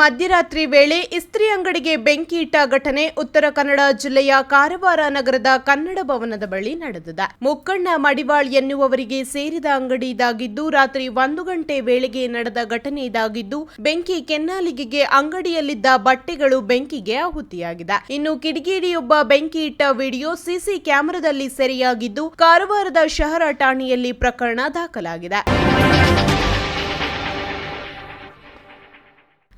ಮಧ್ಯರಾತ್ರಿ ವೇಳೆ ಇಸ್ತ್ರಿ ಅಂಗಡಿಗೆ ಬೆಂಕಿ ಇಟ್ಟ ಘಟನೆ ಉತ್ತರ ಕನ್ನಡ ಜಿಲ್ಲೆಯ ಕಾರವಾರ ನಗರದ ಕನ್ನಡ ಭವನದ ಬಳಿ ನಡೆದಿದೆ. ಮುಕ್ಕಣ್ಣ ಮಡಿವಾಳ್ ಎನ್ನುವವರಿಗೆ ಸೇರಿದ ಅಂಗಡಿ ಇದಾಗಿದ್ದು, ರಾತ್ರಿ ಒಂದು ಗಂಟೆ ವೇಳೆಗೆ ನಡೆದ ಘಟನೆ ಇದಾಗಿದ್ದು, ಬೆಂಕಿ ಕೆನ್ನಾಲಿಗೆಗೆ ಅಂಗಡಿಯಲ್ಲಿದ್ದ ಬಟ್ಟೆಗಳು ಬೆಂಕಿಗೆ ಆಹುತಿಯಾಗಿದೆ. ಇನ್ನು ಕಿಡಿಗೇಡಿಯೊಬ್ಬ ಬೆಂಕಿ ಇಟ್ಟ ವಿಡಿಯೋ ಸಿಸಿ ಕ್ಯಾಮೆರಾದಲ್ಲಿ ಸೆರೆಯಾಗಿದ್ದು, ಕಾರವಾರದ ಶಹರ ಠಾಣೆಯಲ್ಲಿ ಪ್ರಕರಣ ದಾಖಲಾಗಿದೆ.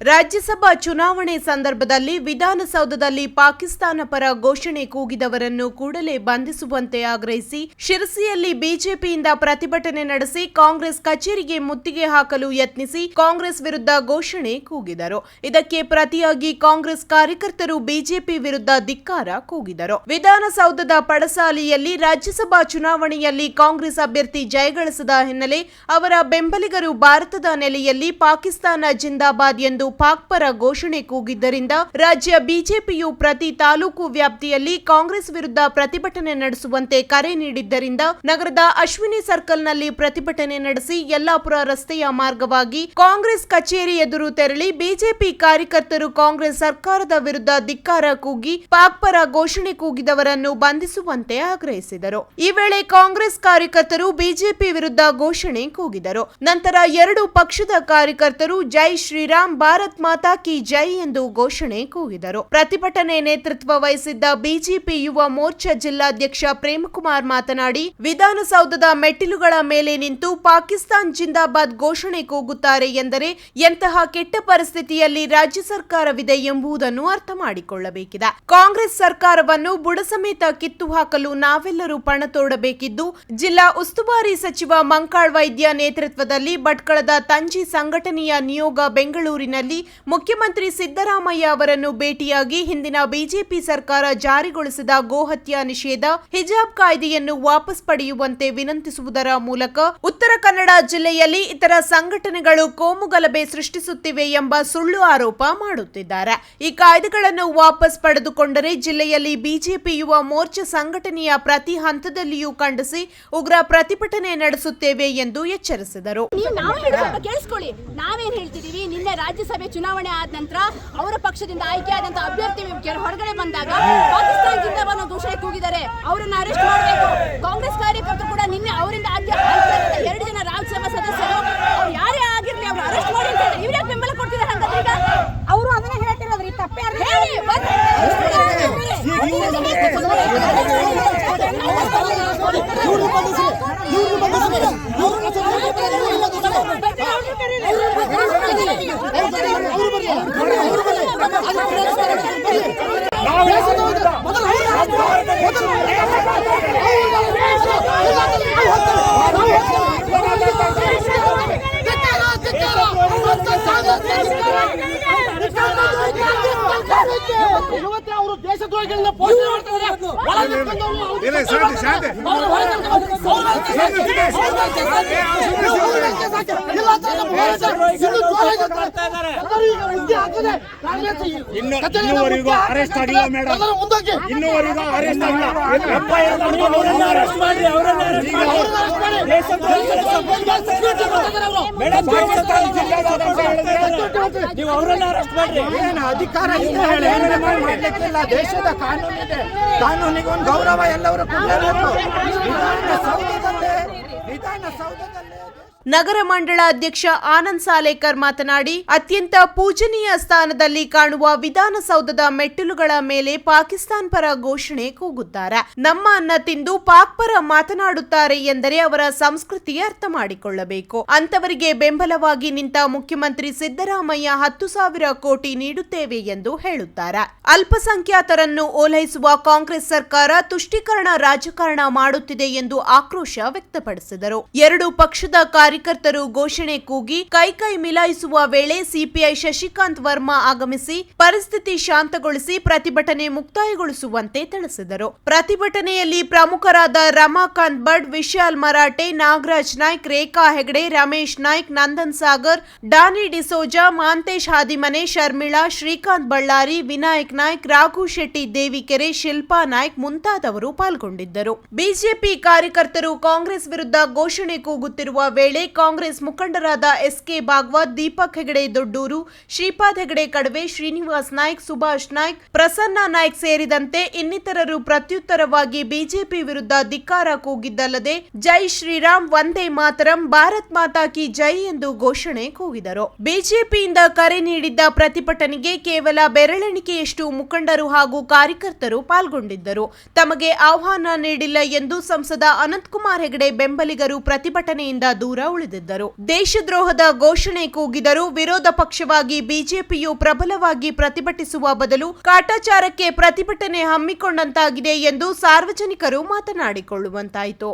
ರಾಜ್ಯಸಭಾ ಚುನಾವಣೆ ಸಂದರ್ಭದಲ್ಲಿ ವಿಧಾನಸೌಧದಲ್ಲಿ ಪಾಕಿಸ್ತಾನ ಪರ ಘೋಷಣೆ ಕೂಗಿದವರನ್ನು ಕೂಡಲೇ ಬಂಧಿಸುವಂತೆ ಆಗ್ರಹಿಸಿ ಶಿರಸಿಯಲ್ಲಿ ಬಿಜೆಪಿಯಿಂದ ಪ್ರತಿಭಟನೆ ನಡೆಸಿ ಕಾಂಗ್ರೆಸ್ ಕಚೇರಿಗೆ ಮುತ್ತಿಗೆ ಹಾಕಲು ಯತ್ನಿಸಿ ಕಾಂಗ್ರೆಸ್ ವಿರುದ್ಧ ಘೋಷಣೆ ಕೂಗಿದರು. ಇದಕ್ಕೆ ಪ್ರತಿಯಾಗಿ ಕಾಂಗ್ರೆಸ್ ಕಾರ್ಯಕರ್ತರು ಬಿಜೆಪಿ ವಿರುದ್ಧ ಧಿಕ್ಕಾರ ಕೂಗಿದರು. ವಿಧಾನಸೌಧದ ಪಡಸಾಲಿಯಲ್ಲಿ ರಾಜ್ಯಸಭಾ ಚುನಾವಣೆಯಲ್ಲಿ ಕಾಂಗ್ರೆಸ್ ಅಭ್ಯರ್ಥಿ ಜಯಗಳಿಸಿದ ಹಿನ್ನೆಲೆ ಅವರ ಬೆಂಬಲಿಗರು ಭಾರತದ ನೆಲೆಯಲ್ಲಿ ಪಾಕಿಸ್ತಾನ ಜಿಂದಾಬಾದ್ ಎಂದು ಪಾಕ್ ಪರ ಘೋಷಣೆ ಕೂಗಿದ್ದರಿಂದ ರಾಜ್ಯ ಬಿಜೆಪಿಯು ಪ್ರತಿ ತಾಲೂಕು ವ್ಯಾಪ್ತಿಯಲ್ಲಿ ಕಾಂಗ್ರೆಸ್ ವಿರುದ್ಧ ಪ್ರತಿಭಟನೆ ನಡೆಸುವಂತೆ ಕರೆ ನೀಡಿದ್ದರಿಂದ ನಗರದ ಅಶ್ವಿನಿ ಸರ್ಕಲ್ನಲ್ಲಿ ಪ್ರತಿಭಟನೆ ನಡೆಸಿ ಯಲ್ಲಾಪುರ ರಸ್ತೆಯ ಮಾರ್ಗವಾಗಿ ಕಾಂಗ್ರೆಸ್ ಕಚೇರಿ ಎದುರು ತೆರಳಿ ಬಿಜೆಪಿ ಕಾರ್ಯಕರ್ತರು ಕಾಂಗ್ರೆಸ್ ಸರ್ಕಾರದ ವಿರುದ್ಧ ಧಿಕ್ಕಾರ ಕೂಗಿ ಪಾಕ್ ಪರ ಘೋಷಣೆ ಕೂಗಿದವರನ್ನು ಬಂಧಿಸುವಂತೆ ಆಗ್ರಹಿಸಿದರು. ಈ ವೇಳೆ ಕಾಂಗ್ರೆಸ್ ಕಾರ್ಯಕರ್ತರು ಬಿಜೆಪಿ ವಿರುದ್ಧ ಘೋಷಣೆ ಕೂಗಿದರು. ನಂತರ ಎರಡು ಪಕ್ಷದ ಕಾರ್ಯಕರ್ತರು ಜೈ ಶ್ರೀರಾಮ್ ಭಾರತ್ ಮಾತಾ ಕಿ ಜೈ ಎಂದು ಘೋಷಣೆ ಕೂಗಿದರು. ಪ್ರತಿಭಟನೆ ನೇತೃತ್ವ ವಹಿಸಿದ್ದ ಬಿಜೆಪಿ ಯುವ ಮೋರ್ಚಾ ಜಿಲ್ಲಾಧ್ಯಕ್ಷ ಪ್ರೇಮಕುಮಾರ್ ಮಾತನಾಡಿ, ವಿಧಾನಸೌಧದ ಮೆಟ್ಟಿಲುಗಳ ಮೇಲೆ ನಿಂತು ಪಾಕಿಸ್ತಾನ್ ಜಿಂದಾಬಾದ್ ಘೋಷಣೆ ಕೂಗುತ್ತಾರೆ ಎಂದರೆ ಎಂತಹ ಕೆಟ್ಟ ಪರಿಸ್ಥಿತಿಯಲ್ಲಿ ರಾಜ್ಯ ಸರ್ಕಾರವಿದೆ ಎಂಬುದನ್ನು ಅರ್ಥ ಮಾಡಿಕೊಳ್ಳಬೇಕಿದೆ. ಕಾಂಗ್ರೆಸ್ ಸರ್ಕಾರವನ್ನು ಬುಡಸಮೇತ ಕಿತ್ತು ಹಾಕಲು ನಾವೆಲ್ಲರೂ ಪಣ ತೋಡಬೇಕಿದ್ದು, ಜಿಲ್ಲಾ ಉಸ್ತುವಾರಿ ಸಚಿವ ಮಂಕಾಳ್ ವೈದ್ಯ ನೇತೃತ್ವದಲ್ಲಿ ಭಟ್ಕಳದ ತಂಜಿ ಸಂಘಟನೆಯ ನಿಯೋಗ ಬೆಂಗಳೂರಿನಲ್ಲಿ ಮುಖ್ಯಮಂತ್ರಿ ಸಿದ್ದರಾಮಯ್ಯ ಅವರನ್ನು ಭೇಟಿಯಾಗಿ ಹಿಂದಿನ ಬಿಜೆಪಿ ಸರ್ಕಾರ ಜಾರಿಗೊಳಿಸಿದ ಗೋಹತ್ಯಾ ನಿಷೇಧ, ಹಿಜಾಬ್ ಕಾಯ್ದೆಯನ್ನು ವಾಪಸ್ ಪಡೆಯುವಂತೆ ವಿನಂತಿಸುವುದರ ಮೂಲಕ ಉತ್ತರ ಕನ್ನಡ ಜಿಲ್ಲೆಯಲ್ಲಿ ಇತರ ಸಂಘಟನೆಗಳು ಕೋಮುಗಲಭೆ ಸೃಷ್ಟಿಸುತ್ತಿವೆ ಎಂಬ ಸುಳ್ಳು ಆರೋಪ ಮಾಡುತ್ತಿದ್ದಾರೆ. ಈ ಕಾಯ್ದೆಗಳನ್ನು ವಾಪಸ್ ಪಡೆದುಕೊಂಡರೆ ಜಿಲ್ಲೆಯಲ್ಲಿ ಬಿಜೆಪಿ ಯುವ ಮೋರ್ಚಾ ಸಂಘಟನೆಯ ಪ್ರತಿ ಹಂತದಲ್ಲಿಯೂ ಖಂಡಿಸಿ ಉಗ್ರ ಪ್ರತಿಭಟನೆ ನಡೆಸುತ್ತೇವೆ ಎಂದು ಎಚ್ಚರಿಸಿದರು. ರಾಜ್ಯಸಭೆ ಚುನಾವಣೆ ಆದ ನಂತರ ಅವರ ಪಕ್ಷದಿಂದ ಆಯ್ಕೆಯಾದಂತ ಅಭ್ಯರ್ಥಿ ಹೊರಗಡೆ ಬಂದಾಗ ಪಾಕಿಸ್ತಾನ ಜಿಂದಾಬಾದ್ ಘೋಷಣೆ ಕೂಗಿದ್ದಾರೆ. ಅವರನ್ನ ಅರೆಸ್ಟ್ ಮಾಡಬೇಕು. ಕಾಂಗ್ರೆಸ್ ಕಾರ್ಯಕರ್ತರು ಕೂಡ ನಿನ್ನೆ ಅವರಿಂದ ಆಯ್ಕೆ ಆಯ್ಕೆಯಾದಂತ ಎರಡು ಜನ ರಾಜ್ಯಸಭಾ ಸದಸ್ಯರು ಅವ್ರು ಯಾರೇ ಆಗಿರ್ಲಿ ಅವ್ರು ಅರೆಸ್ಟ್ ಮಾಡಿ ಅಂತ ಇವ್ರು ಯಾಕೆ ಬೆಂಬಲ ಕೊಡ್ತಿದ್ದಾರೆ ಹಂಗಾದ್ರೆ ಈಗ? ಅವರು ಅದನ್ನ ಹೇಳ್ತಿರೋದ್ರಿ ತಪ್ಪೇ ಹೇಳಿ ಇವತ್ತೇ ಅವರು ದೇಶದ್ರೋಹಿಗಳನ್ನ ಪೋಷಣೆ ಮಾಡ್ತಾರೆ ಇಲ್ಲ. ಇಲ್ಲ ಇನ್ನೂವರೆಗೂ ಅರೆಸ್ಟ್ ಆಗಿಲ್ಲ ಮೇಡಮ್. ಇನ್ನೂವರೆಗೂ ಅರೆಸ್ಟ್ ಆಗಿಲ್ಲ. ನೀವು ಅವರನ್ನ ಅರೆಸ್ಟ್ ಮಾಡ್ರಿ. ಅಧಿಕಾರ ಮಾಡ್ಲಿಕ್ಕಿಲ್ಲ. ದೇಶದ ಕಾನೂನಿದೆ ಕಾನೂನಿಗೆ ಒಂದು ಗೌರವ ಎಲ್ಲವರು ಕೊಡಲೇಬೇಕು. ವಿಧಾನಸೌಧದಲ್ಲೇ ವಿಧಾನಸೌಧದಲ್ಲೇ ನಗರ ಮಂಡಳ ಅಧ್ಯಕ್ಷ ಆನಂದ್ ಸಾಲೇಕರ್ ಮಾತನಾಡಿ, ಅತ್ಯಂತ ಪೂಜನೀಯ ಸ್ಥಾನದಲ್ಲಿ ಕಾಣುವ ವಿಧಾನಸೌಧದ ಮೆಟ್ಟಿಲುಗಳ ಮೇಲೆ ಪಾಕಿಸ್ತಾನ್ ಪರ ಘೋಷಣೆ ಕೂಗುತ್ತಾರೆ. ನಮ್ಮ ಅನ್ನ ತಿಂದು ಪಾಕ್ ಪರ ಮಾತನಾಡುತ್ತಾರೆ ಎಂದರೆ ಅವರ ಸಂಸ್ಕೃತಿ ಅರ್ಥ ಮಾಡಿಕೊಳ್ಳಬೇಕು. ಅಂತವರಿಗೆ ಬೆಂಬಲವಾಗಿ ನಿಂತ ಮುಖ್ಯಮಂತ್ರಿ ಸಿದ್ದರಾಮಯ್ಯ ಹತ್ತು ಸಾವಿರ ಕೋಟಿ ನೀಡುತ್ತೇವೆ ಎಂದು ಹೇಳುತ್ತಾರೆ. ಅಲ್ಪಸಂಖ್ಯಾತರನ್ನು ಓಲೈಸುವ ಕಾಂಗ್ರೆಸ್ ಸರ್ಕಾರ ತುಷ್ಟೀಕರಣ ರಾಜಕಾರಣ ಮಾಡುತ್ತಿದೆ ಎಂದು ಆಕ್ರೋಶ ವ್ಯಕ್ತಪಡಿಸಿದರು. ಎರಡು ಪಕ್ಷದ ಕಾರ್ಯಕರ್ತರು ಘೋಷಣೆ ಕೂಗಿ ಕೈಕೈ ಮಿಲಾಯಿಸುವ ವೇಳೆ ಸಿಪಿಐ ಶಶಿಕಾಂತ್ ವರ್ಮಾ ಆಗಮಿಸಿ ಪರಿಸ್ಥಿತಿ ಶಾಂತಗೊಳಿಸಿ ಪ್ರತಿಭಟನೆ ಮುಕ್ತಾಯಗೊಳಿಸುವಂತೆ ತಿಳಿಸಿದರು. ಪ್ರತಿಭಟನೆಯಲ್ಲಿ ಪ್ರಮುಖರಾದ ರಮಾಕಾಂತ್ ಭಟ್, ವಿಶಾಲ್ ಮರಾಠೆ, ನಾಗರಾಜ್ ನಾಯ್ಕ್, ರೇಖಾ ಹೆಗಡೆ, ರಮೇಶ್ ನಾಯ್ಕ್, ನಂದನ್ ಸಾಗರ್, ಡಾನಿ ಡಿಸೋಜಾ, ಮಾಂತೇಶ್ ಹಾದಿಮನೆ, ಶರ್ಮಿಳಾ, ಶ್ರೀಕಾಂತ್ ಬಳ್ಳಾರಿ, ವಿನಾಯಕ್ ನಾಯ್ಕ್, ರಾಘು ಶೆಟ್ಟಿ, ದೇವಿಕೆರೆ, ಶಿಲ್ಪಾ ನಾಯ್ಕ್ ಮುಂತಾದವರು ಪಾಲ್ಗೊಂಡಿದ್ದರು. ಬಿಜೆಪಿ ಕಾರ್ಯಕರ್ತರು ಕಾಂಗ್ರೆಸ್ ವಿರುದ್ಧ ಘೋಷಣೆ ಕೂಗುತ್ತಿರುವ ವೇಳೆ ವೇಳೆ ಕಾಂಗ್ರೆಸ್ ಮುಖಂಡರಾದ ಎಸ್ಕೆ ಭಾಗವತ್, ದೀಪಕ್ ಹೆಗಡೆ, ದೊಡ್ಡೂರು ಶ್ರೀಪಾದ್ ಹೆಗಡೆ, ಕಡವೆ ಶ್ರೀನಿವಾಸ್ ನಾಯ್ಕ್, ಸುಭಾಷ್ ನಾಯ್ಕ್, ಪ್ರಸನ್ನ ನಾಯ್ಕ್ ಸೇರಿದಂತೆ ಇನ್ನಿತರರು ಪ್ರತ್ಯುತ್ತರವಾಗಿ ಬಿಜೆಪಿ ವಿರುದ್ಧ ಧಿಕ್ಕಾರ ಕೂಗಿದ್ದಲ್ಲದೆ ಜೈ ಶ್ರೀರಾಮ್, ವಂದೇ ಮಾತರಂ, ಭಾರತ್ ಮಾತಾ ಕಿ ಜೈ ಎಂದು ಘೋಷಣೆ ಕೂಗಿದರು. ಬಿಜೆಪಿಯಿಂದ ಕರೆ ನೀಡಿದ್ದ ಪ್ರತಿಭಟನೆಗೆ ಕೇವಲ ಬೆರಳೆಣಿಕೆಯಷ್ಟು ಮುಖಂಡರು ಹಾಗೂ ಕಾರ್ಯಕರ್ತರು ಪಾಲ್ಗೊಂಡಿದ್ದರು. ತಮಗೆ ಆಹ್ವಾನ ನೀಡಿಲ್ಲ ಎಂದು ಸಂಸದ ಅನಂತಕುಮಾರ್ ಹೆಗಡೆ ಬೆಂಬಲಿಗರು ಪ್ರತಿಭಟನೆಯಿಂದ ದೂರ ಉಳಿದಿದ್ದರು. ದೇಶದ್ರೋಹದ ಘೋಷಣೆ ಕೂಗಿದರು ವಿರೋಧ ಪಕ್ಷವಾಗಿ ಬಿಜೆಪಿಯು ಪ್ರಬಲವಾಗಿ ಪ್ರತಿಭಟಿಸುವ ಬದಲು ಕಾಟಾಚಾರಕ್ಕೆ ಪ್ರತಿಭಟನೆ ಹಮ್ಮಿಕೊಂಡಂತಾಗಿದೆ ಎಂದು ಸಾರ್ವಜನಿಕರು ಮಾತನಾಡಿಕೊಳ್ಳುವಂತಾಯಿತು.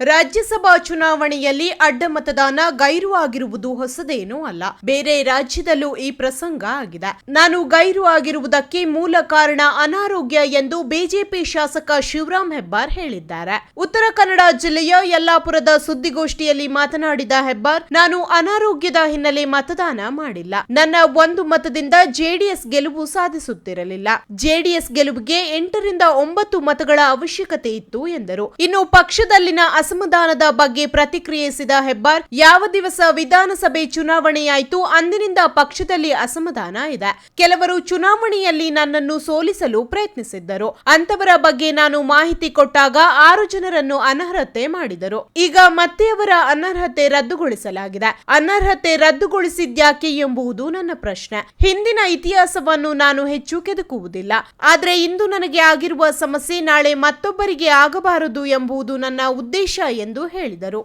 ರಾಜ್ಯಸಭಾ ಚುನಾವಣೆಯಲ್ಲಿ ಅಡ್ಡ ಮತದಾನ ಗೈರು ಆಗಿರುವುದು ಹೊಸದೇನೂ ಅಲ್ಲ. ಬೇರೆ ರಾಜ್ಯದಲ್ಲೂ ಈ ಪ್ರಸಂಗ ಆಗಿದೆ. ನಾನು ಗೈರು ಆಗಿರುವುದಕ್ಕೆ ಮೂಲ ಕಾರಣ ಅನಾರೋಗ್ಯ ಎಂದು ಬಿಜೆಪಿ ಶಾಸಕ ಶಿವರಾಮ್ ಹೆಬ್ಬಾರ್ ಹೇಳಿದ್ದಾರೆ. ಉತ್ತರ ಕನ್ನಡ ಜಿಲ್ಲೆಯ ಯಲ್ಲಾಪುರದ ಸುದ್ದಿಗೋಷ್ಠಿಯಲ್ಲಿ ಮಾತನಾಡಿದ ಹೆಬ್ಬಾರ್, ನಾನು ಅನಾರೋಗ್ಯದ ಹಿನ್ನೆಲೆ ಮತದಾನ ಮಾಡಿಲ್ಲ. ನನ್ನ ಒಂದು ಮತದಿಂದ ಜೆಡಿಎಸ್ ಗೆಲುವು ಸಾಧಿಸುತ್ತಿರಲಿಲ್ಲ. ಜೆಡಿಎಸ್ ಗೆಲುವಿಗೆ ಎಂಟರಿಂದ ಒಂಬತ್ತು ಮತಗಳ ಅವಶ್ಯಕತೆ ಇತ್ತು ಎಂದರು. ಇನ್ನು ಪಕ್ಷದಲ್ಲಿನ ಅಸಮಾಧಾನದ ಬಗ್ಗೆ ಪ್ರತಿಕ್ರಿಯಿಸಿದ ಹೆಬ್ಬಾರ್, ಯಾವ ದಿವಸ ವಿಧಾನಸಭೆ ಚುನಾವಣೆಯಾಯಿತು, ಅಂದಿನಿಂದ ಪಕ್ಷದಲ್ಲಿ ಅಸಮಾಧಾನ ಇದೆ. ಕೆಲವರು ಚುನಾವಣೆಯಲ್ಲಿ ನನ್ನನ್ನು ಸೋಲಿಸಲು ಪ್ರಯತ್ನಿಸಿದ್ದರು. ಅಂತವರ ಬಗ್ಗೆ ನಾನು ಮಾಹಿತಿ ಕೊಟ್ಟಾಗ ಆರು ಜನರನ್ನು ಅನರ್ಹತೆ ಮಾಡಿದರು. ಈಗ ಮತ್ತೆ ಅವರ ಅನರ್ಹತೆ ರದ್ದುಗೊಳಿಸಲಾಗಿದೆ. ಅನರ್ಹತೆ ರದ್ದುಗೊಳಿಸಿದ್ಯಾಕೆ ಎಂಬುದು ನನ್ನ ಪ್ರಶ್ನೆ. ಹಿಂದಿನ ಇತಿಹಾಸವನ್ನು ನಾನು ಹೆಚ್ಚು ಕೆದಕುವುದಿಲ್ಲ. ಆದರೆ ಇಂದು ನನಗೆ ಆಗಿರುವ ಸಮಸ್ಯೆ ನಾಳೆ ಮತ್ತೊಬ್ಬರಿಗೆ ಆಗಬಾರದು ಎಂಬುದು ನನ್ನ ಉದ್ದೇಶ ಎಂದು ಹೇಳಿದರು.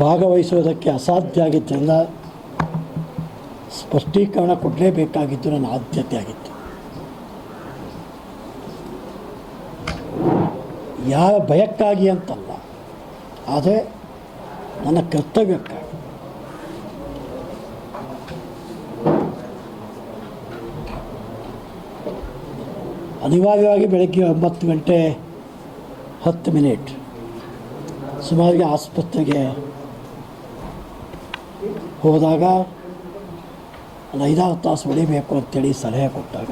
ಭಾಗವಹಿಸುವುದಕ್ಕೆ ಅಸಾಧ್ಯ ಆಗಿದ್ದರಿಂದ ಸ್ಪಷ್ಟೀಕರಣ ಕೊಡಲೇಬೇಕಾಗಿದ್ದು ನನ್ನ ಆದ್ಯತೆ ಆಗಿತ್ತು. ಯಾವ ಭಯಕ್ಕಾಗಿ ಅಂತಲ್ಲ, ಆದರೆ ನನ್ನ ಕರ್ತವ್ಯಕ್ಕಾಗಿ. ಅನಿವಾರ್ಯವಾಗಿ ಬೆಳಗ್ಗೆ ಒಂಬತ್ತು ಗಂಟೆ ಹತ್ತು ಮಿನಿಟ್ ಸುಮಾರಿಗೆ ಆಸ್ಪತ್ರೆಗೆ ಹೋದಾಗ ಒಂದು ಐದಾರು ತಾಸು ಉಳಿಬೇಕು ಅಂತೇಳಿ ಸಲಹೆ ಕೊಟ್ಟಾಗ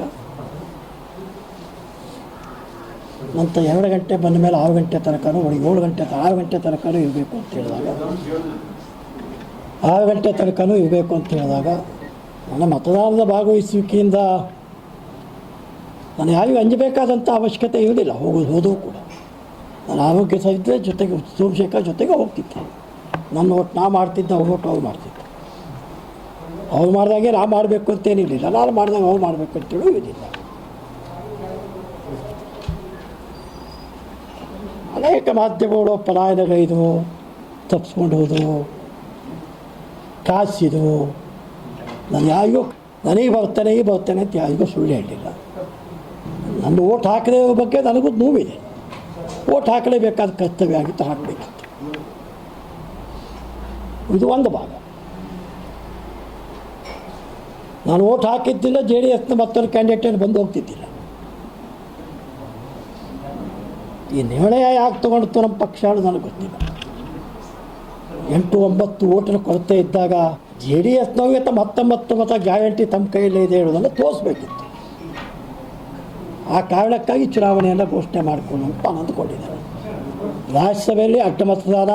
ನಂತರ ಎರಡು ಗಂಟೆ ಬಂದ ಮೇಲೆ ಆರು ಗಂಟೆ ತನಕನೂ ಒಳಗೆ ಏಳು ಗಂಟೆ ಆರು ಗಂಟೆ ತನಕನೂ ಇರಬೇಕು ಅಂತ ಹೇಳಿದಾಗ, ಆರು ಗಂಟೆ ತನಕನೂ ಇರಬೇಕು ಅಂತ ಹೇಳಿದಾಗ ನನ್ನ ಮತದಾನದ ಭಾಗವಹಿಸುವಿಕೆಯಿಂದ ನಾನು ಯಾರಿಗೂ ಅಂಜಬೇಕಾದಂಥ ಅವಶ್ಯಕತೆ ಇರಲಿಲ್ಲ ಹೋಗೋದು ಹೋದರೂ ಕೂಡ. ನಾನು ಆರೋಗ್ಯ ಸಹ ಇದ್ದರೆ ಜೊತೆಗೆ, ಸೋಮಶೇಖರ್ ಜೊತೆಗೆ ಹೋಗ್ತಿದ್ದೆ. ನನ್ನ ಒಟ್ಟು ನಾ ಮಾಡ್ತಿದ್ದೆ ಅವ್ರ ಒಟ್ಟು ಅವ್ರು ಮಾಡ್ತಿದ್ದೆ. ಅವ್ರು ಮಾಡಿದಾಗೆ ನಾ ಮಾಡಬೇಕು ಅಂತೇನಿರಲಿಲ್ಲ ನಾನು ಮಾಡಿದಾಗ ಅವ್ರು ಮಾಡಬೇಕು ಅಂತೇಳಿ ಇರಲಿಲ್ಲ ಅನೇಕ ಮಾಧ್ಯಮಗಳು ಪಲಾಯನಗೈದು ತಪ್ಪಿಸ್ಕೊಂಡು ಹೋದವು ಕಾಸಿದು ನಾನು ಯಾರಿಗೂ, ನನಗೆ ಬರ್ತಾನೆ, ಈ ಬರ್ತಾನೆ ಅಂತ ಯಾರಿಗೂ ಸುಳ್ಳು ಹೇಳಲಿಲ್ಲ ನನ್ನ ಓಟ್ ಹಾಕದೇ ಬಗ್ಗೆ ನನಗೂ ನೋವಿದೆ. ಓಟ್ ಹಾಕಲೇಬೇಕಾದ ಕರ್ತವ್ಯ ಆಗಿತ್ತು, ಹಾಕಬೇಕಿತ್ತು. ಇದು ಒಂದು ಭಾಗ. ನಾನು ಓಟ್ ಹಾಕಿದ್ದಿಲ್ಲ, ಜೆ ಡಿ ಎಸ್ನ ಮತ್ತೊಂದು ಕ್ಯಾಂಡಿಡೇಟ್ ಬಂದು ಹೋಗ್ತಿದ್ದಿಲ್ಲ. ಈ ನಿರ್ಣಯ ಯಾಕೆ ತೊಗೊಂಡಿತ್ತು ನಮ್ಮ ಪಕ್ಷ ನನಗೆ ಗೊತ್ತಿಲ್ಲ. ಎಂಟು ಒಂಬತ್ತು ಓಟಿನ ಕೊರತೆ ಇದ್ದಾಗ ಜೆ ಡಿ ಎಸ್ನವ್ರಿಗೆ ತಮ್ಮ ಹತ್ತೊಂಬತ್ತು ಮತ ಗ್ಯಾರಂಟಿ ತಮ್ಮ ಕೈಯಲ್ಲೇ ಇದೆ ಹೇಳೋದನ್ನು ತೋರಿಸ್ಬೇಕಿತ್ತು. ಆ ಕಾರಣಕ್ಕಾಗಿ ಚುನಾವಣೆಯನ್ನು ಘೋಷಣೆ ಮಾಡಿಕೊಂಡು ಅಂತ ನಾನು ಅಂದ್ಕೊಂಡಿದ್ದೇನೆ. ರಾಜ್ಯಸಭೆಯಲ್ಲಿ ಅಡ್ಡ ಮತದಾನ,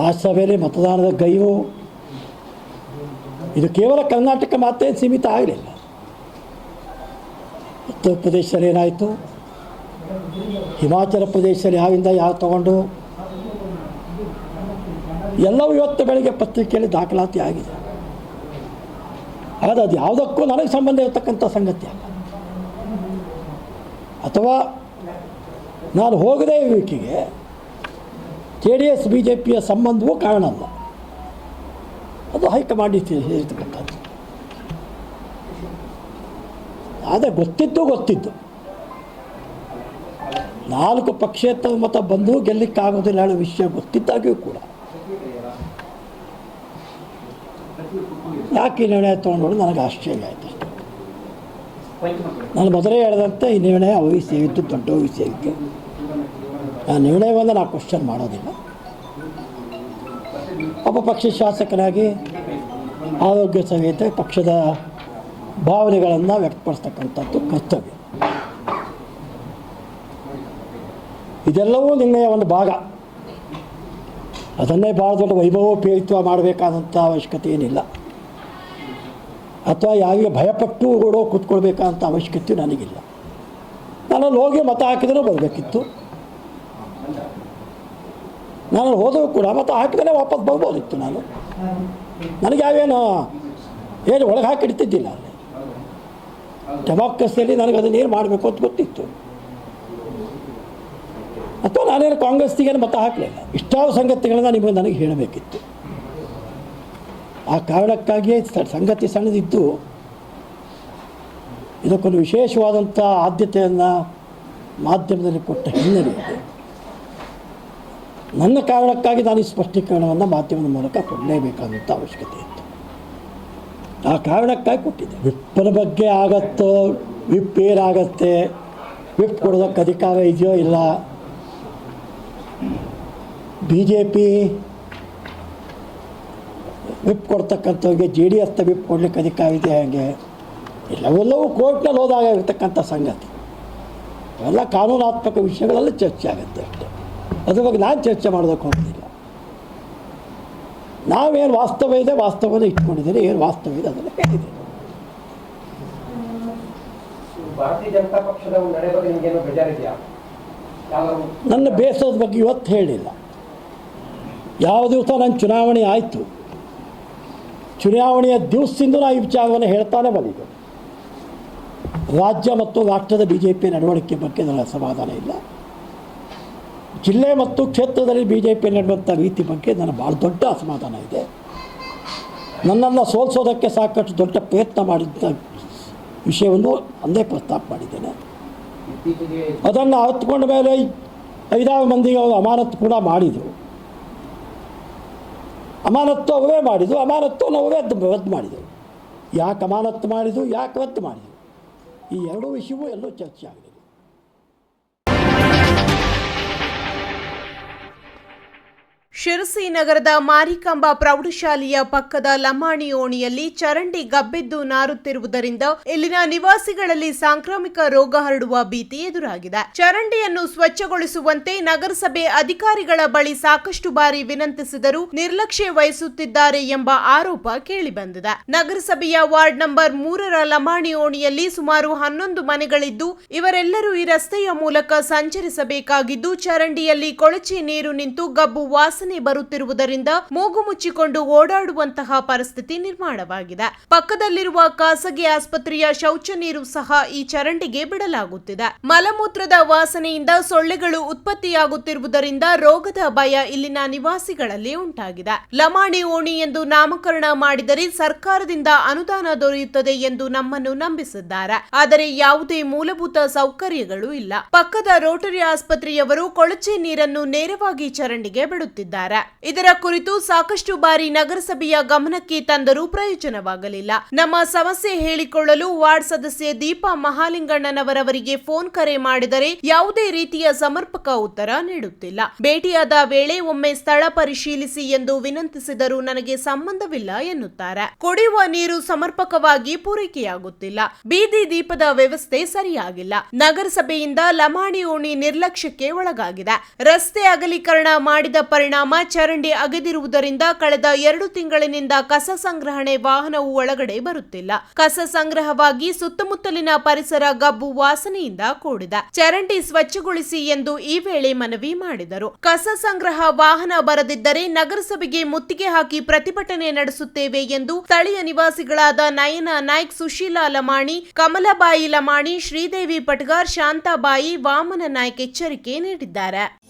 ರಾಜ್ಯಸಭೆಯಲ್ಲಿ ಮತದಾನದ ಗೈವು, ಇದು ಕೇವಲ ಕರ್ನಾಟಕ ಮಾತ್ರ ಸೀಮಿತ ಆಗಲಿಲ್ಲ ಉತ್ತರ ಪ್ರದೇಶದಲ್ಲಿ ಏನಾಯಿತು? ಹಿಮಾಚಲ ಪ್ರದೇಶದಲ್ಲಿ ಯಾವಿಂದ ಯಾವ ತಗೊಂಡು? ಎಲ್ಲವೂ ಇವತ್ತು ಬೆಳಗ್ಗೆ ಪತ್ರಿಕೆಯಲ್ಲಿ ದಾಖಲಾತಿ ಆಗಿದೆ ಆದರೆ ಅದು ಯಾವುದಕ್ಕೂ ನನಗೆ ಸಂಬಂಧ ಇರತಕ್ಕಂಥ ಸಂಗತಿ ಅಲ್ಲ. ಅಥವಾ ನಾನು ಹೋಗದೇ ಇರುವಿಕೆಗೆ J D S, B J ಪಿಯ ಸಂಬಂಧವೂ ಕಾರಣ ಅಲ್ಲ. ಅದು ಹೈಕಮಾಂಡ್ ಇರ್ತಕ್ಕಂಥದ್ದು. ಆದರೆ ಗೊತ್ತಿದ್ದು ಗೊತ್ತಿದ್ದು. ನಾಲ್ಕು ಪಕ್ಷೇತರ ಮತ ಬಂದು ಗೆಲ್ಲಕ್ಕಾಗೋದಿಲ್ಲ ಹೇಳೋ ವಿಷಯ ಗೊತ್ತಿದ್ದಾಗಿಯೂ ಕೂಡ. ಯಾಕೆ ಈ ನಿರ್ಣಯ ತೊಗೊಂಡು ನನಗೆ ಆಶ್ಚರ್ಯ ಆಯಿತು. ನಾನು ಮೊದಲೇ ಹೇಳಿದಂತೆ ಈ ನಿರ್ಣಯ ಅವ್ರಿಗೆ ದೊಡ್ಡ ಇತ್ತು ಆ ನಿರ್ಣಯವನ್ನು ನಾವು ಕ್ವಶನ್ ಮಾಡೋದಿಲ್ಲ. ಒಬ್ಬ ಪಕ್ಷ ಶಾಸಕನಾಗಿ ಆರೋಗ್ಯ ಸಮೇತ ಪಕ್ಷದ ಭಾವನೆಗಳನ್ನು ವ್ಯಕ್ತಪಡಿಸ್ತಕ್ಕಂಥದ್ದು ಕರ್ತವ್ಯ. ಇದೆಲ್ಲವೂ ನಿರ್ಣಯ ಒಂದು ಭಾಗ. ಅದನ್ನೇ ಭಾಳ ದೊಡ್ಡ ವೈಭವೋಪೇತ ಮಾಡಬೇಕಾದಂಥ ಅವಶ್ಯಕತೆ ಏನಿಲ್ಲ. ಅಥವಾ ಯಾರಿಗೆ ಭಯಪಟ್ಟು ಓಡೋ ಕೂತ್ಕೊಳ್ಬೇಕಂತ ಅವಶ್ಯಕತೆ ನನಗಿಲ್ಲ. ನಾನು ಅಲ್ಲಿ ಹೋಗಿ ಮತ ಹಾಕಿದ್ರೆ ಬರಬೇಕಿತ್ತು. ನಾನು ಹೋದರೂ ಕೂಡ ಮತ ಹಾಕಿದರೆ ವಾಪಸ್ ಬರ್ಬೋದಿತ್ತು ನಾನು. ನನಗೆ ಯಾವೇನು ಏನು ಒಳಗೆ ಹಾಕಿ ಇಡ್ತಿದ್ದಿಲ್ಲ ಅಲ್ಲಿ. ಡೆಮಾಕ್ರಸಿಯಲ್ಲಿ ನನಗೆ ಅದನ್ನು ಏನು ಮಾಡಬೇಕು ಅಂತ ಗೊತ್ತಿತ್ತು. ಅಥವಾ ನಾನೇನು ಕಾಂಗ್ರೆಸ್ಸಿಗೆ ಮತ ಹಾಕಲಿಲ್ಲ. ಇಷ್ಟಾವ ಸಂಗತಿಗಳನ್ನ ನಿಮಗೆ ನನಗೆ ಹೇಳಬೇಕಿತ್ತು. ಆ ಕಾರಣಕ್ಕಾಗಿಯೇ ಸಂಗತಿ ಸಣ್ಣದಿದ್ದು, ಇದಕ್ಕೊಂದು ವಿಶೇಷವಾದಂಥ ಆದ್ಯತೆಯನ್ನು ಮಾಧ್ಯಮದಲ್ಲಿ ಕೊಟ್ಟ ಹಿನ್ನೆಲೆ ನನ್ನ ಕಾರಣಕ್ಕಾಗಿ ನಾನು ಈ ಸ್ಪಷ್ಟೀಕರಣವನ್ನು ಮಾಧ್ಯಮದ ಮೂಲಕ ಕೊಡಲೇಬೇಕಾದಂಥ ಅವಶ್ಯಕತೆ ಇತ್ತು. ಆ ಕಾರಣಕ್ಕಾಗಿ ಕೊಟ್ಟಿದ್ದೆ. ವಿಪ್ಪನ ಬಗ್ಗೆ ಆಗತ್ತೋ, ವಿಪ್ ಏನಾಗತ್ತೆ, ವಿಪ್ ಕೊಡೋದಕ್ಕೆ ಅಧಿಕಾರ ಇದೆಯೋ ಇಲ್ಲ ಬಿ ಜೆ ಪಿ ವಿಪ್ ಕೊಡ್ತಕ್ಕಂಥವ್ರಿಗೆ ಜೆ ಡಿ ಎಸ್ನ ವಿಪ್ ಕೊಡ್ಲಿಕ್ಕೆ ಅಧಿಕಾರ ಇದೆ ಹಾಗೆ? ಎಲ್ಲವೆಲ್ಲವೂ ಕೋರ್ಟ್ನಲ್ಲಿ ಹೋದಾಗ ಇರ್ತಕ್ಕಂಥ ಸಂಗತಿ. ಎಲ್ಲ ಕಾನೂನಾತ್ಮಕ ವಿಷಯಗಳಲ್ಲಿ ಚರ್ಚೆ ಆಗುತ್ತೆ ಅಷ್ಟೇ. ಅದ್ರ ಬಗ್ಗೆ ನಾನು ಚರ್ಚೆ ಮಾಡೋದಕ್ಕೆ ಹೋಗೋದಿಲ್ಲ. ನಾವೇನು ವಾಸ್ತವ ಇದೆ ವಾಸ್ತವನ ಇಟ್ಕೊಂಡಿದ್ದೀನಿ ಏನು ವಾಸ್ತವ ಇದೆ ಅದನ್ನು ಹೇಳಿದೆ ನನ್ನ ಬೇಸರದ ಬಗ್ಗೆ ಇವತ್ತು ಹೇಳಿಲ್ಲ. ಯಾವ ದಿವಸ ನನ್ನ ಚುನಾವಣೆ ಆಯಿತು ಚುನಾವಣೆಯ ದಿವಸದಿಂದ ನಾ ಈ ವಿಚಾರವನ್ನು ಹೇಳ್ತಾನೆ ಬಂದಿದ್ದೆ. ರಾಜ್ಯ ಮತ್ತು ರಾಷ್ಟ್ರದ ಬಿ ಜೆ ಪಿ ನಡವಳಿಕೆ ಬಗ್ಗೆ ನನ್ನ ಸಮಾಧಾನ ಇಲ್ಲ. ಜಿಲ್ಲೆ ಮತ್ತು ಕ್ಷೇತ್ರದಲ್ಲಿ ಬಿ ಜೆ ಪಿ ನಡೆಯುವಂಥ ರೀತಿ ಬಗ್ಗೆ ನನಗೆ ಭಾಳ ದೊಡ್ಡ ಅಸಮಾಧಾನ ಇದೆ. ನನ್ನನ್ನು ಸೋಲಿಸೋದಕ್ಕೆ ಸಾಕಷ್ಟು ದೊಡ್ಡ ಪ್ರಯತ್ನ ಮಾಡಿದ್ದ ವಿಷಯವನ್ನು ಅಂದೇ ಪ್ರಸ್ತಾಪ ಮಾಡಿದ್ದೇನೆ. ಅದನ್ನು ಹತ್ಕೊಂಡ ಮೇಲೆ ಐದಾರು ಮಂದಿಗೆ ಅವರು ಅಮಾನತ್ ಕೂಡ ಮಾಡಿದರು. ಅಮಾನತ್ತು ಅವೇ ಮಾಡಿದ್ದು ಅಮಾನತ್ತು ನಾವೇ ರದ್ದು ಮಾಡಿದೆವು ಯಾಕೆ ಅಮಾನತ್ತು ಮಾಡಿದ್ದು, ಯಾಕೆ ರದ್ದು ಮಾಡಿದರು ಈ ಎರಡೂ ವಿಷಯವೂ ಎಲ್ಲೋ ಚರ್ಚೆ ಆಗಲಿಲ್ಲ ಶಿರಸಿ ನಗರದ ಮಾರಿಕಾಂಬಾ ಪ್ರೌಢಶಾಲೆಯ ಪಕ್ಕದ ಲಮಾಣಿ ಓಣಿಯಲ್ಲಿ ಚರಂಡಿ ಗಬ್ಬೆದ್ದು ನಾರುತ್ತಿರುವುದರಿಂದ ಇಲ್ಲಿನ ನಿವಾಸಿಗಳಲ್ಲಿ ಸಾಂಕ್ರಾಮಿಕ ರೋಗ ಹರಡುವ ಭೀತಿ ಎದುರಾಗಿದೆ. ಚರಂಡಿಯನ್ನು ಸ್ವಚ್ಛಗೊಳಿಸುವಂತೆ ನಗರಸಭೆ ಅಧಿಕಾರಿಗಳ ಬಳಿ ಸಾಕಷ್ಟು ಬಾರಿ ವಿನಂತಿಸಿದರೂ ನಿರ್ಲಕ್ಷ್ಯ ವಹಿಸುತ್ತಿದ್ದಾರೆ ಎಂಬ ಆರೋಪ ಕೇಳಿಬಂದಿದೆ. ನಗರಸಭೆಯ ವಾರ್ಡ್ ನಂಬರ್ ಮೂರರ ಲಮಾಣಿ ಓಣಿಯಲ್ಲಿ ಸುಮಾರು ಹನ್ನೊಂದು ಮನೆಗಳಿದ್ದು, ಇವರೆಲ್ಲರೂ ಈ ರಸ್ತೆಯ ಮೂಲಕ ಸಂಚರಿಸಬೇಕಾಗಿದ್ದು, ಚರಂಡಿಯಲ್ಲಿ ಕೊಳಚೆ ನೀರು ನಿಂತು ಗಬ್ಬು ವಾಸನೆ ಬರುತ್ತಿರುವುದರಿಂದ ಮೂಗು ಮುಚ್ಚಿಕೊಂಡು ಓಡಾಡುವಂತಹ ಪರಿಸ್ಥಿತಿ ನಿರ್ಮಾಣವಾಗಿದೆ. ಪಕ್ಕದಲ್ಲಿರುವ ಖಾಸಗಿ ಆಸ್ಪತ್ರೆಯ ಶೌಚ ನೀರು ಸಹ ಈ ಚರಂಡಿಗೆ ಬಿಡಲಾಗುತ್ತಿದೆ. ಮಲಮೂತ್ರದ ವಾಸನೆಯಿಂದ ಸೊಳ್ಳೆಗಳು ಉತ್ಪತ್ತಿಯಾಗುತ್ತಿರುವುದರಿಂದ ರೋಗದ ಭಯ ಇಲ್ಲಿನ ನಿವಾಸಿಗಳಲ್ಲಿ ಉಂಟಾಗಿದೆ. ಲಮಾಣಿ ಓಣಿ ಎಂದು ನಾಮಕರಣ ಮಾಡಿದರೆ ಸರ್ಕಾರದಿಂದ ಅನುದಾನ ದೊರೆಯುತ್ತದೆ ಎಂದು ನಮ್ಮನ್ನು ನಂಬಿಸಿದ್ದಾರೆ. ಆದರೆ ಯಾವುದೇ ಮೂಲಭೂತ ಸೌಕರ್ಯಗಳು ಇಲ್ಲ. ಪಕ್ಕದ ರೋಟರಿ ಆಸ್ಪತ್ರೆಯವರು ಕೊಳಚೆ ನೀರನ್ನು ನೇರವಾಗಿ ಚರಂಡಿಗೆ ಬಿಡುತ್ತಿದ್ದಾರೆ. ಇದರ ಕುರಿತು ಸಾಕಷ್ಟು ಬಾರಿ ನಗರಸಭೆಯ ಗಮನಕ್ಕೆ ತಂದರೂ ಪ್ರಯೋಜನವಾಗಲಿಲ್ಲ. ನಮ್ಮ ಸಮಸ್ಯೆ ಹೇಳಿಕೊಳ್ಳಲು ವಾರ್ಡ್ ಸದಸ್ಯೆ ದೀಪಾ ಮಹಾಲಿಂಗಣ್ಣನವರವರಿಗೆ ಫೋನ್ ಕರೆ ಮಾಡಿದರೆ ಯಾವುದೇ ರೀತಿಯ ಸಮರ್ಪಕ ಉತ್ತರ ನೀಡುತ್ತಿಲ್ಲ. ಭೇಟಿಯಾದ ವೇಳೆ ಒಮ್ಮೆ ಸ್ಥಳ ಪರಿಶೀಲಿಸಿ ಎಂದು ವಿನಂತಿಸಿದರೂ ನನಗೆ ಸಂಬಂಧವಿಲ್ಲ ಎನ್ನುತ್ತಾರೆ. ಕುಡಿಯುವ ನೀರು ಸಮರ್ಪಕವಾಗಿ ಪೂರೈಕೆಯಾಗುತ್ತಿಲ್ಲ. ಬೀದಿ ದೀಪದ ವ್ಯವಸ್ಥೆ ಸರಿಯಾಗಿಲ್ಲ. ನಗರಸಭೆಯಿಂದ ಲಮಾಣಿ ಓಣಿ ನಿರ್ಲಕ್ಷ್ಯಕ್ಕೆ ಒಳಗಾಗಿದೆ. ರಸ್ತೆ ಅಗಲೀಕರಣ ಮಾಡಿದ ಪರಿಣಾಮ ಚರಂಡಿ ಅಗೆದಿರುವುದರಿಂದ ಕಳೆದ ಎರಡು ತಿಂಗಳಿನಿಂದ ಕಸ ಸಂಗ್ರಹಣೆ ವಾಹನವು ಒಳಗಡೆ ಬರುತ್ತಿಲ್ಲ. ಕಸ ಸಂಗ್ರಹವಾಗಿ ಸುತ್ತಮುತ್ತಲಿನ ಪರಿಸರ ಗಬ್ಬು ವಾಸನೆಯಿಂದ ಕೂಡಿದ. ಚರಂಡಿ ಸ್ವಚ್ಛಗೊಳಿಸಿ ಎಂದು ಈ ವೇಳೆ ಮನವಿ ಮಾಡಿದರು. ಕಸ ಸಂಗ್ರಹ ವಾಹನ ಬರದಿದ್ದರೆ ನಗರಸಭೆಗೆ ಮುತ್ತಿಗೆ ಹಾಕಿ ಪ್ರತಿಭಟನೆ ನಡೆಸುತ್ತೇವೆ ಎಂದು ಸ್ಥಳೀಯ ನಿವಾಸಿಗಳಾದ ನಯನ ನಾಯ್ಕ್, ಸುಶೀಲಾ ಲಮಾಣಿ, ಕಮಲಬಾಯಿ ಲಮಾಣಿ, ಶ್ರೀದೇವಿ ಪಟ್ಗಾರ್, ಶಾಂತಾಬಾಯಿ, ವಾಮನ ನಾಯ್ಕ್ ಎಚ್ಚರಿಕೆ ನೀಡಿದ್ದಾರೆ.